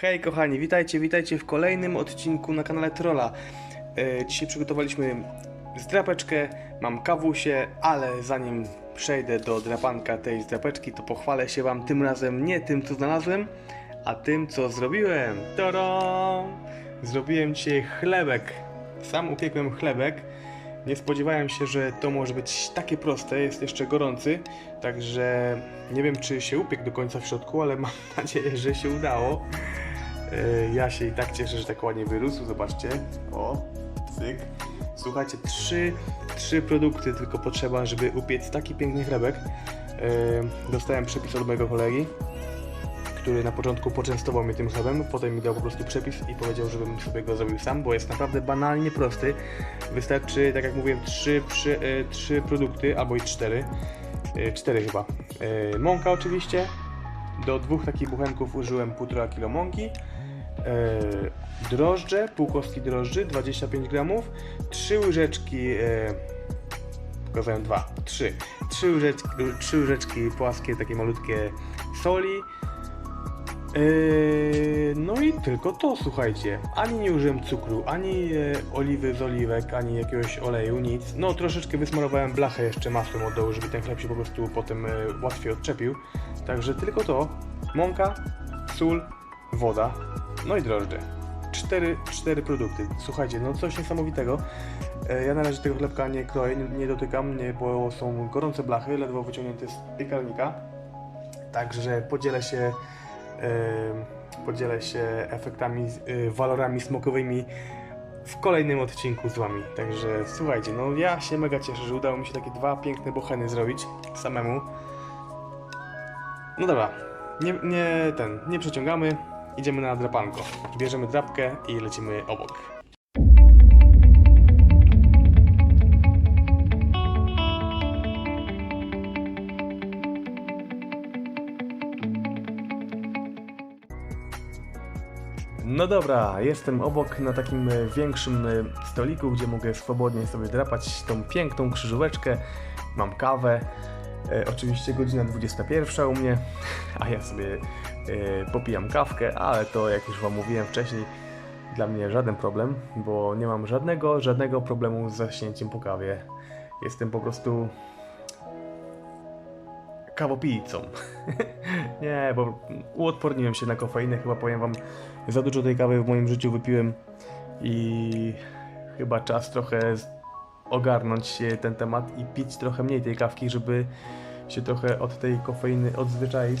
Hej kochani, witajcie, witajcie w kolejnym odcinku na kanale Trolla. E, dzisiaj przygotowaliśmy zdrapeczkę, mam kawusie, ale zanim przejdę do drapanka tej zdrapeczki, to pochwalę się wam tym razem nie tym, co znalazłem, a tym, co zrobiłem. Toro! Zrobiłem dzisiaj chlebek. Sam upiekłem chlebek. Nie spodziewałem się, że to może być takie proste, jest jeszcze gorący, także nie wiem czy się upiekł do końca w środku, ale mam nadzieję, że się udało. E, Ja się i tak cieszę, że tak ładnie wyrósł, zobaczcie. O, cyk. Słuchajcie, trzy, trzy produkty tylko potrzeba, żeby upiec taki piękny chlebek. E, Dostałem przepis od mojego kolegi, który na początku poczęstował mnie tym chlebem, potem mi dał po prostu przepis i powiedział, żebym sobie go zrobił sam, bo jest naprawdę banalnie prosty. Wystarczy, tak jak mówiłem, trzy, e, trzy produkty, albo i cztery. Cztery chyba. Mąka oczywiście. Do dwóch takich buchenków użyłem 1,5 kg mąki. E, drożdże, pół kostki drożdży, 25 gramów. Trzy łyżeczki... E, pokazałem dwa, trzy. Trzy łyżeczki, trzy łyżeczki płaskie, takie malutkie soli. Yy, no i tylko to, słuchajcie. Ani nie użyłem cukru, ani e, oliwy z oliwek, ani jakiegoś oleju, nic. No troszeczkę wysmarowałem blachę jeszcze masłem od dołu, żeby ten chleb się po prostu potem e, łatwiej odczepił. Także tylko to. Mąka, sól, woda, no i drożdże. Cztery, cztery produkty. Słuchajcie, no coś niesamowitego. E, Ja na razie tego chlebka nie kroję, nie, dotykam, nie, bo są gorące blachy, ledwo wyciągnięte z piekarnika. Także podzielę się, e, podzielę się efektami, e, walorami smokowymi w kolejnym odcinku z wami. Także słuchajcie, no ja się mega cieszę, że udało mi się takie dwa piękne bocheny zrobić samemu. No dobra, nie, nie ten, nie przeciągamy, idziemy na drapanko. Bierzemy drapkę i lecimy obok. No dobra, jestem obok na takim większym stoliku, gdzie mogę swobodnie sobie drapać tą piękną krzyżóweczkę. Mam kawę. E, oczywiście godzina 21 u mnie, a ja sobie e, popijam kawkę, ale to jak już Wam mówiłem wcześniej, dla mnie żaden problem, bo nie mam żadnego, żadnego problemu z zaśnięciem po kawie. Jestem po prostu kawopijcą. nie, bo uodporniłem się na kofeinę, chyba powiem Wam, za dużo tej kawy w moim życiu wypiłem i chyba czas trochę ogarnąć e, ten temat i pić trochę mniej tej kawki, żeby się trochę od tej kofeiny odzwyczaić.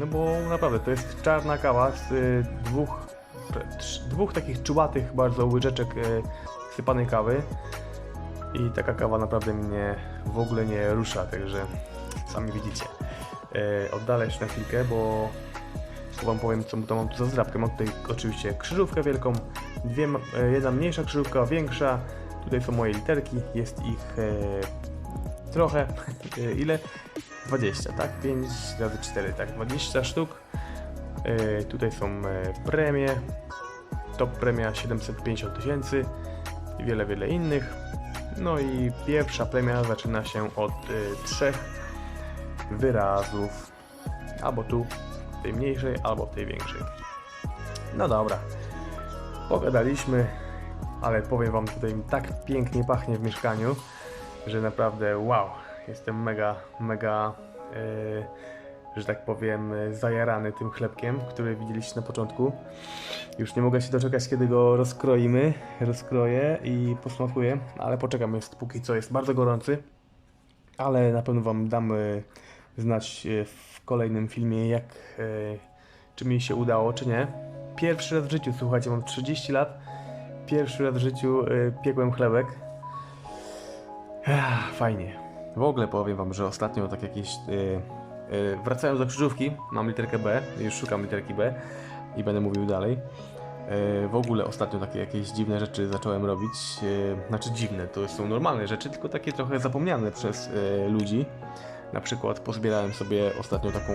No bo naprawdę to jest czarna kawa z y, dwóch, dwóch takich czułatych bardzo łyżeczek y, sypanej kawy. I taka kawa naprawdę mnie w ogóle nie rusza, także sami widzicie. E, oddalę się na chwilkę, bo wam powiem co to mam tu za zdrabkę. Mam tutaj oczywiście krzyżówkę wielką, dwie, e, jedna mniejsza krzyżówka, większa. Tutaj są moje literki, jest ich e, trochę. E, ile? 20, tak? 5 razy 4, tak? 20 sztuk. E, tutaj są e, premie. Top premia 750 tysięcy i wiele, wiele innych. No i pierwsza premia zaczyna się od y, trzech wyrazów. Albo tu, w tej mniejszej, albo w tej większej. No dobra. Pogadaliśmy, ale powiem wam tutaj tak pięknie pachnie w mieszkaniu, że naprawdę wow, jestem mega, mega, y, że tak powiem, zajarany tym chlebkiem, który widzieliście na początku. Już nie mogę się doczekać, kiedy go rozkroimy, rozkroję i posmakuję, ale poczekam, jest póki co jest bardzo gorący, ale na pewno Wam dam y, znać y, w kolejnym filmie, jak, czy mi się udało, czy nie. Pierwszy raz w życiu, słuchajcie, mam 30 lat, pierwszy raz w życiu y, piekłem chlebek. Fajnie. W ogóle powiem Wam, że ostatnio tak jakieś... Y, y, wracając do krzyżówki, mam literkę B, już szukam literki B i będę mówił dalej. W ogóle ostatnio takie jakieś dziwne rzeczy zacząłem robić. Znaczy dziwne, to są normalne rzeczy, tylko takie trochę zapomniane przez ludzi. Na przykład pozbierałem sobie ostatnio taką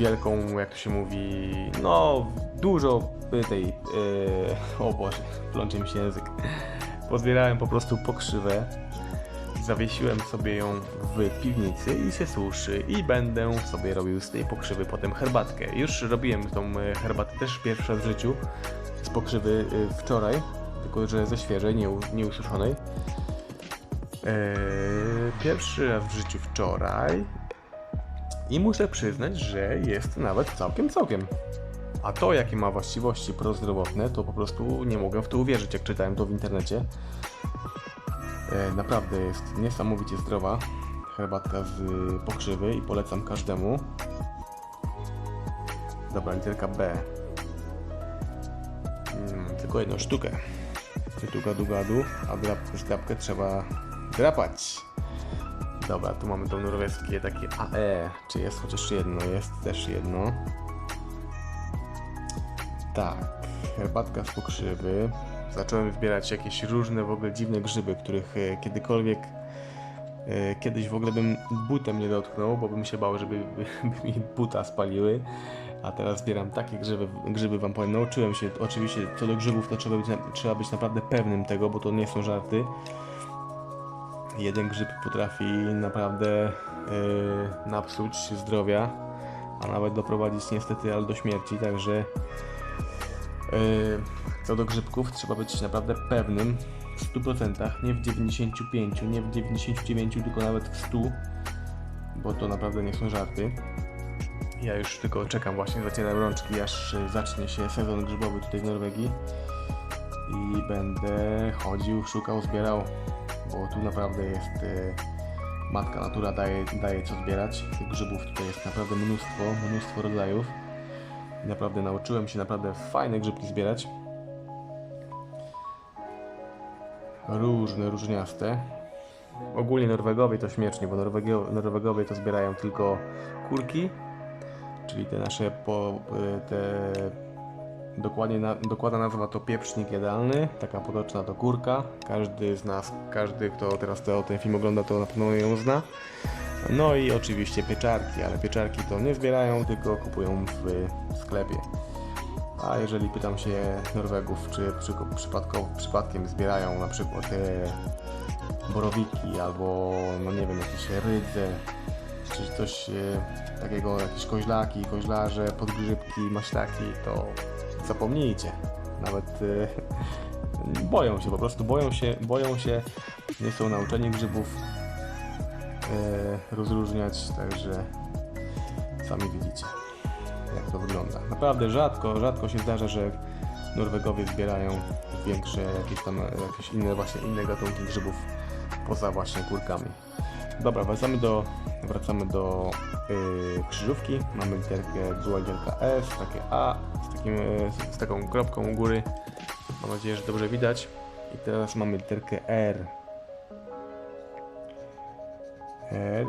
wielką, jak to się mówi, no dużo tej, e, o Boże, mi się język. Pozbierałem po prostu pokrzywę Zawiesiłem sobie ją w piwnicy i się suszy i będę sobie robił z tej pokrzywy potem herbatkę. Już robiłem tą e, herbatę też pierwszy raz w życiu z pokrzywy e, wczoraj, tylko że ze świeżej, nie, u- nie ususzonej. Eee, pierwszy raz w życiu wczoraj i muszę przyznać, że jest nawet całkiem całkiem. A to, jakie ma właściwości prozdrowotne, to po prostu nie mogę w to uwierzyć, jak czytałem to w internecie. E, naprawdę jest niesamowicie zdrowa herbatka z pokrzywy i polecam każdemu. Dobra, literka B. Mm, tylko jedną sztukę. Tu gadu gadu, a drap, zdrapkę trzeba drapać. Dobra, tu mamy to norweskie takie AE. Czy jest chociaż jedno? Jest też jedno. Tak, herbatka z pokrzywy. Zacząłem zbierać jakieś różne w ogóle dziwne grzyby, których e, kiedykolwiek e, kiedyś w ogóle bym butem nie dotknął, bo bym się bał, żeby by, by mi buta spaliły. A teraz zbieram takie grzyby, grzyby wam powiem. Nauczyłem się, oczywiście co do grzybów to trzeba być, trzeba być naprawdę pewnym tego, bo to nie są żarty. Jeden grzyb potrafi naprawdę yy, napsuć zdrowia, a nawet doprowadzić niestety ale do śmierci, także yy, co do grzybków trzeba być naprawdę pewnym w 100%, nie w 95, nie w 99, tylko nawet w 100, bo to naprawdę nie są żarty. Ja już tylko czekam właśnie, zacieram rączki, aż y, zacznie się sezon grzybowy tutaj w Norwegii i będę chodził, szukał, zbierał, bo tu naprawdę jest y, matka natura daje, daje co zbierać. Tych grzybów tutaj jest naprawdę mnóstwo, mnóstwo rodzajów. Naprawdę nauczyłem się naprawdę fajne grzybki zbierać. Różne, różniaste. Ogólnie Norwegowie to śmiesznie, bo Norwegowie to zbierają tylko kurki, czyli te nasze po, y, te dokładnie na, dokładna nazwa to pieprznik jadalny, taka potoczna to kurka. Każdy z nas, każdy kto teraz ten film ogląda to na pewno ją zna. No i oczywiście pieczarki, ale pieczarki to nie zbierają, tylko kupują w sklepie. A jeżeli pytam się Norwegów, czy przy, przypadkiem zbierają na przykład te borowiki albo no nie wiem, jakieś rydze, czy coś e, takiego, jakieś koźlaki, koźlarze, podgrzybki, maślaki, to zapomnijcie. Nawet e, boją się, po prostu boją się, boją się, nie są nauczeni grzybów e, rozróżniać, także sami widzicie jak to wygląda. Naprawdę rzadko, rzadko się zdarza, że Norwegowie zbierają większe jakieś tam jakieś inne właśnie inne gatunki grzybów poza właśnie kurkami. Dobra, wracamy do wracamy do yy, krzyżówki. Mamy literkę, była literka S, takie A z, takim, yy, z taką kropką u góry. Mam nadzieję, że dobrze widać. I teraz mamy literkę R. R.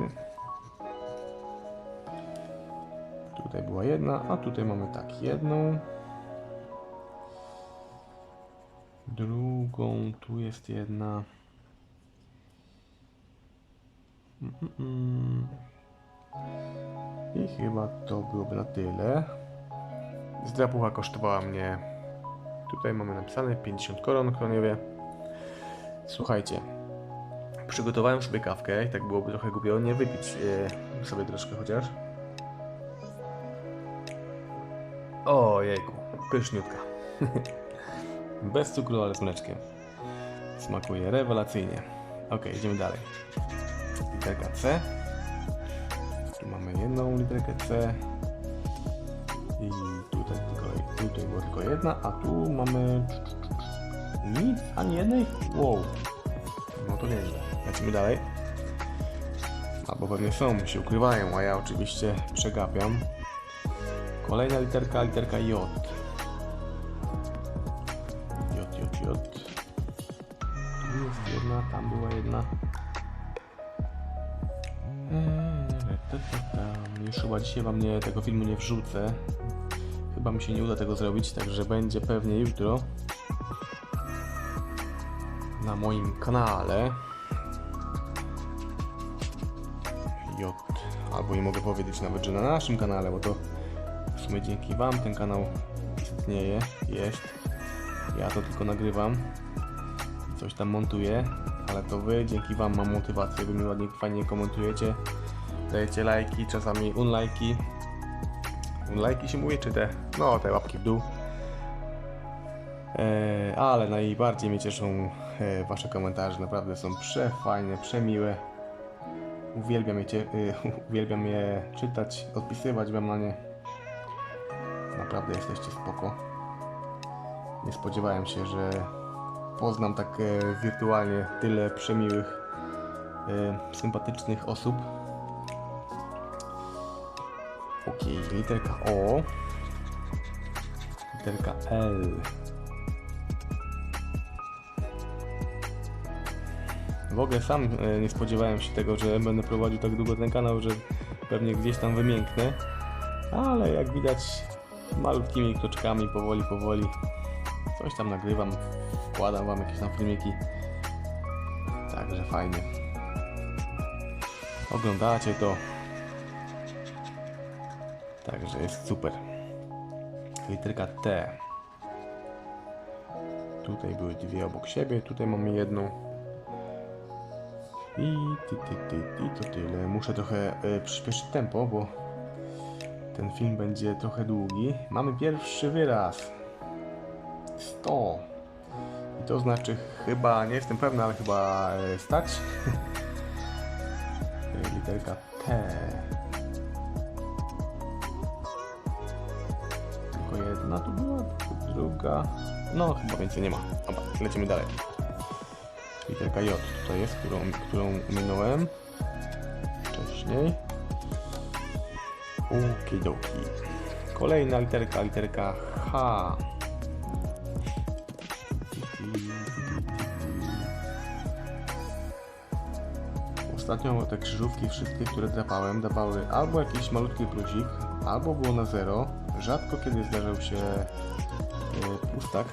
Tutaj była jedna, a tutaj mamy tak, jedną. Drugą, tu jest jedna. I chyba to byłoby na tyle. Zdrapucha kosztowała mnie, tutaj mamy napisane 50 koron kroniowie. Słuchajcie, przygotowałem sobie kawkę i tak byłoby trochę głupio nie wypić e, sobie troszkę chociaż. O jejku, pyszniutka. Bez cukru, ale z mleczkiem. Smakuje rewelacyjnie. Ok, idziemy dalej. Literka C. Tu mamy jedną literkę C. I tutaj tylko, tutaj była tylko jedna, a tu mamy nic, ani jednej? Wow. No to nieźle. Lecimy dalej. Albo pewnie są, się ukrywają, a ja oczywiście przegapiam. Kolejna literka, literka J. J, J, J. Tu jest jedna, tam była jedna. Już chyba dzisiaj wam nie, tego filmu nie wrzucę. Chyba mi się nie uda tego zrobić, także będzie pewnie jutro. Na moim kanale. J. Albo nie mogę powiedzieć nawet, że na naszym kanale, bo to w sumie dzięki Wam ten kanał istnieje, jest. Ja to tylko nagrywam i coś tam montuję, ale to wy, dzięki wam mam motywację, wy mi ładnie, fajnie komentujecie, dajecie lajki, czasami unlajki. Unlajki się mówi, czy te? No, te łapki w dół. E, ale najbardziej mnie cieszą e, wasze komentarze, naprawdę są przefajne, przemiłe. Uwielbiam je, y, uwielbiam je czytać, odpisywać wam na nie. Naprawdę jesteście spoko. Nie spodziewałem się, że poznam tak e, wirtualnie tyle przemiłych, e, sympatycznych osób. Literka O. Literka L. W ogóle sam e, nie spodziewałem się tego, że będę prowadził tak długo ten kanał, że pewnie gdzieś tam wymięknę. Ale jak widać, malutkimi kroczkami, powoli, powoli, coś tam nagrywam, wkładam wam jakieś tam filmiki. Także fajnie. Oglądacie to. Także jest super. Literka T. Tutaj były dwie obok siebie, tutaj mamy jedną. I ty, ty, ty, ty, to tyle. Muszę trochę e, przyspieszyć tempo, bo ten film będzie trochę długi. Mamy pierwszy wyraz. 100. I to znaczy chyba, nie jestem pewny, ale chyba e, stać. Literka T. jedna tu była, druga. No, chyba więcej nie ma. Dobra, lecimy dalej. Literka J tutaj jest, którą, którą minąłem wcześniej. Okidoki. Kolejna literka, literka H. Ostatnio te krzyżówki, wszystkie, które drapałem, dawały albo jakiś malutki plusik, albo było na zero. Rzadko kiedy zdarzał się e, pustak.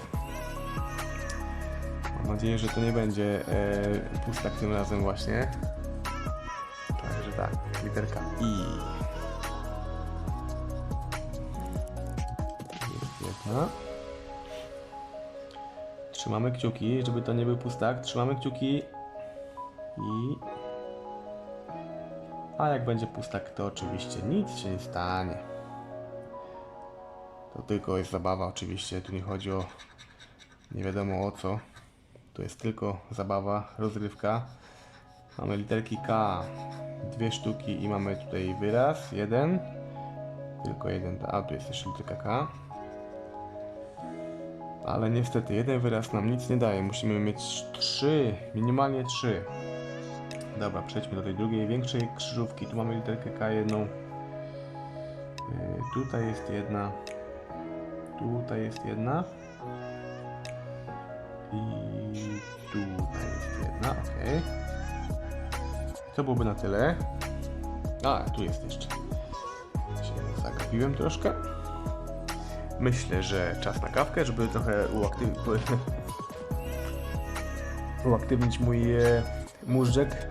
Mam nadzieję, że to nie będzie e, pustak tym razem właśnie. Także tak, literka I. Jest jedna. Trzymamy kciuki, żeby to nie był pustak. Trzymamy kciuki i... A jak będzie pustak, to oczywiście nic się nie stanie. Tylko jest zabawa oczywiście, tu nie chodzi o nie wiadomo o co. To jest tylko zabawa, rozrywka. Mamy literki K, dwie sztuki i mamy tutaj wyraz, jeden. Tylko jeden, a tu jest jeszcze literka K. Ale niestety jeden wyraz nam nic nie daje, musimy mieć trzy, minimalnie trzy. Dobra, przejdźmy do tej drugiej, większej krzyżówki. Tu mamy literkę K jedną. Yy, tutaj jest jedna. Tutaj jest jedna. I tutaj jest jedna, ok. To byłoby na tyle. A, tu jest jeszcze. Się zagapiłem troszkę. Myślę, że czas na kawkę, żeby trochę uaktyw... uaktywnić mój e, móżdżek,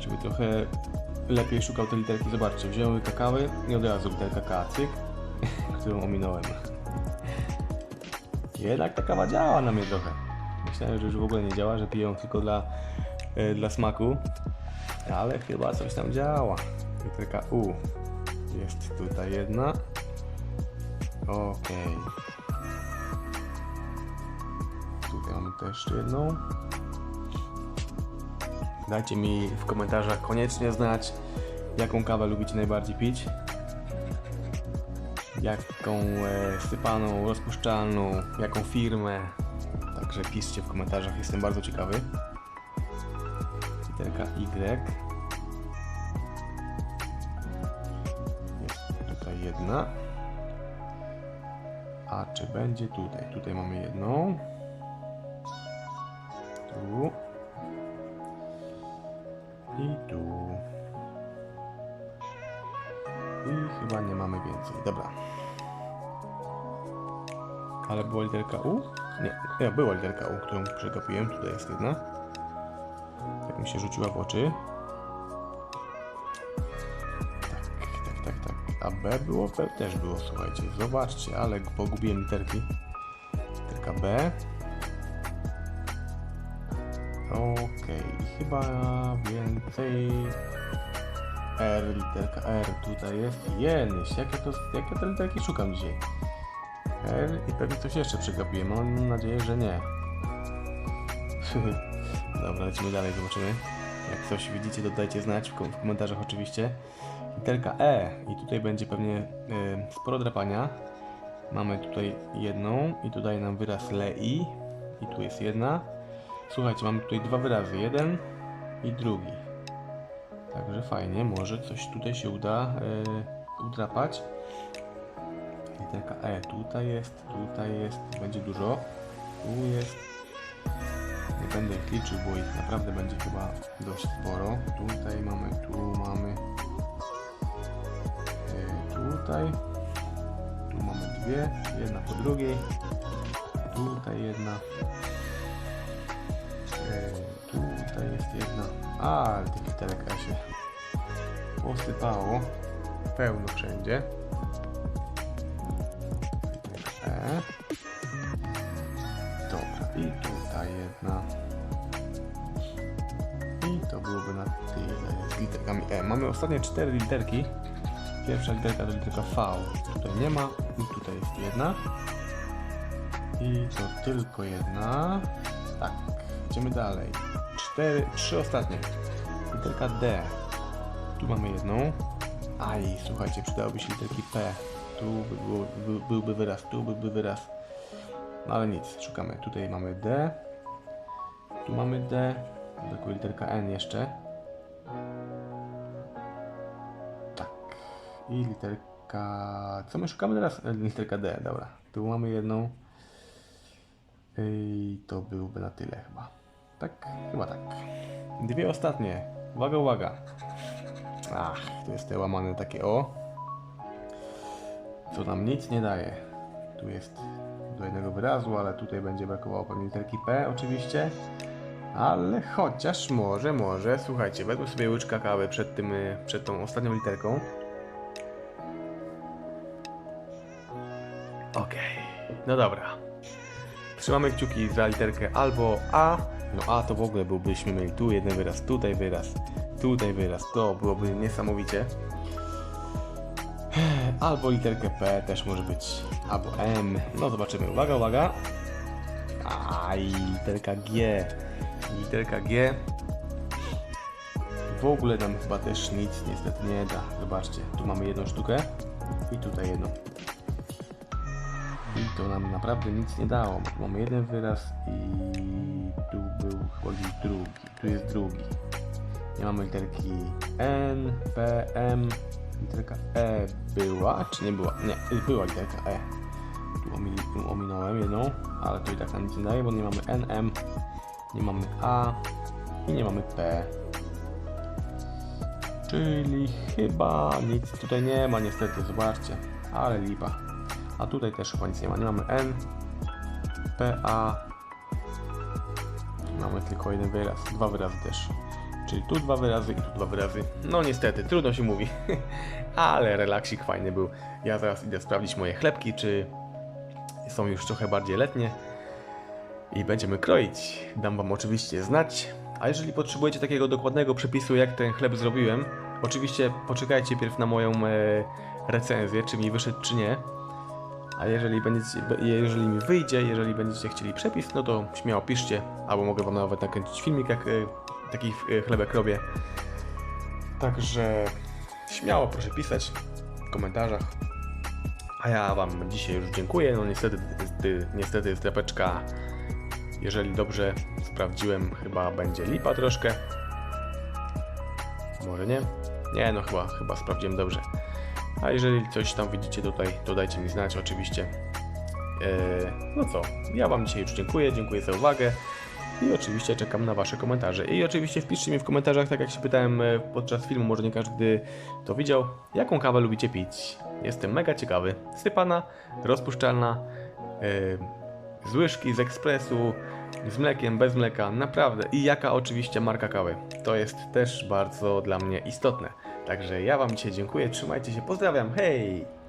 żeby trochę lepiej szukał te literki. Zobaczcie, wziąłem kakawy i od razu literka K, cyk, którą ominąłem. Jednak ta kawa działa na mnie trochę. Myślałem, że już w ogóle nie działa, że piję ją tylko dla, e, dla smaku. Ale chyba coś tam działa. Literka U. Jest tutaj jedna. Okej. Tutaj mamy też jedną. Dajcie mi w komentarzach koniecznie znać, jaką kawę lubicie najbardziej pić. Jaką e, sypaną, rozpuszczalną, jaką firmę. Także piszcie w komentarzach, jestem bardzo ciekawy. Literka Y. Jest tutaj jedna. A czy będzie tutaj? Tutaj mamy jedną. Tu. Literka U? Nie, nie, była literka U, którą przegapiłem. Tutaj jest jedna. Tak mi się rzuciła w oczy. Tak, tak, tak, tak. A B było? B też było, słuchajcie. Zobaczcie, ale pogubiłem literki. Literka B. Okej, i chyba więcej... R, literka R tutaj jest. Jenyś, jakie to, jakie te literki szukam dzisiaj? R i pewnie coś jeszcze przegapiłem. Mam nadzieję, że nie. Dobra, lecimy dalej, zobaczymy. Jak coś widzicie, dodajcie znać w komentarzach oczywiście. Literka E i tutaj będzie pewnie y, sporo drapania. Mamy tutaj jedną i tutaj nam wyraz lei i tu jest jedna. Słuchajcie, mamy tutaj dwa wyrazy, jeden i drugi. Także fajnie, może coś tutaj się uda y, udrapać. Literka E tutaj jest, tutaj jest, będzie dużo. Tu jest. Nie będę ich liczył, bo ich naprawdę będzie chyba dość sporo. Tutaj mamy, tu mamy. y, tutaj. Tu mamy dwie, jedna po drugiej. Tutaj jedna. E, tutaj jest jedna. A, ale tych literek A się posypało. Pełno wszędzie. I tutaj jedna. I to byłoby na tyle z literkami E. Mamy ostatnie cztery literki. Pierwsza literka to literka V. Tutaj nie ma. I tutaj jest jedna. I to tylko jedna. Tak. Idziemy dalej. Cztery, trzy ostatnie. Literka D. Tu mamy jedną. Aj, słuchajcie, przydałoby się literki P. Tu by było, by, byłby wyraz, tu byłby wyraz. No ale nic, szukamy. Tutaj mamy D. Tu mamy D. Brakuje literka N jeszcze. Tak. I literka... Co my szukamy teraz? E, Literka D, dobra. Tu mamy jedną. I to byłby na tyle chyba. Tak? Chyba tak. Dwie ostatnie. Uwaga, uwaga. Ach, to jest te łamane takie O. Co nam nic nie daje. Tu jest jednego wyrazu, ale tutaj będzie brakowało pewnej literki P oczywiście. Ale chociaż może, może. Słuchajcie, wezmę sobie łyczka kawy przed, tym, y, przed tą ostatnią literką. Okej, no dobra. Trzymamy kciuki za literkę albo A. No A to w ogóle byłbyśmy mieli tu jeden wyraz, tutaj wyraz, tutaj wyraz. To byłoby niesamowicie. Albo literkę P też może być. Albo M. No zobaczymy. Uwaga, uwaga. Aj, literka G. Literka G. W ogóle nam chyba też nic niestety nie da. Zobaczcie, tu mamy jedną sztukę i tutaj jedną. I to nam naprawdę nic nie dało. Tu mamy jeden wyraz i tu był chyba drugi. Tu jest drugi. Nie mamy literki N, P, M. Literka E była, czy nie była? Nie, była literka E. Tu tu ominąłem jedną, ale to i tak nam nic nie daje, bo nie mamy N, M, nie mamy A i nie mamy P. Czyli chyba nic tutaj nie ma niestety, zobaczcie. Ale lipa. A tutaj też chyba nic nie ma. Nie mamy N, P, A. Mamy tylko jeden wyraz, dwa wyrazy też. Czyli tu dwa wyrazy i tu dwa wyrazy. No niestety, trudno się mówi. Ale relaksik fajny był. Ja zaraz idę sprawdzić moje chlebki, czy są już trochę bardziej letnie. I będziemy kroić. Dam Wam oczywiście znać. A jeżeli potrzebujecie takiego dokładnego przepisu, jak ten chleb zrobiłem, oczywiście poczekajcie pierw na moją e, recenzję, czy mi wyszedł, czy nie. A jeżeli, będziecie, jeżeli mi wyjdzie, jeżeli będziecie chcieli przepis, no to śmiało piszcie, albo mogę Wam nawet nakręcić filmik, jak e, taki e, chlebek robię. Także śmiało proszę pisać w komentarzach. A ja Wam dzisiaj już dziękuję. No niestety, ty, niestety strapeczka, jeżeli dobrze sprawdziłem, chyba będzie lipa troszkę. Może nie? Nie, no chyba, chyba sprawdziłem dobrze. A jeżeli coś tam widzicie tutaj, to dajcie mi znać oczywiście. Eee, no co, ja Wam dzisiaj już dziękuję, dziękuję za uwagę i oczywiście czekam na Wasze komentarze. I oczywiście wpiszcie mi w komentarzach, tak jak się pytałem e, podczas filmu, może nie każdy to widział, jaką kawę lubicie pić. Jestem mega ciekawy. Sypana, rozpuszczalna, e, z łyżki, z ekspresu, z mlekiem, bez mleka, naprawdę. I jaka oczywiście marka kawy. To jest też bardzo dla mnie istotne. Także ja Wam dzisiaj dziękuję, trzymajcie się, pozdrawiam, hej!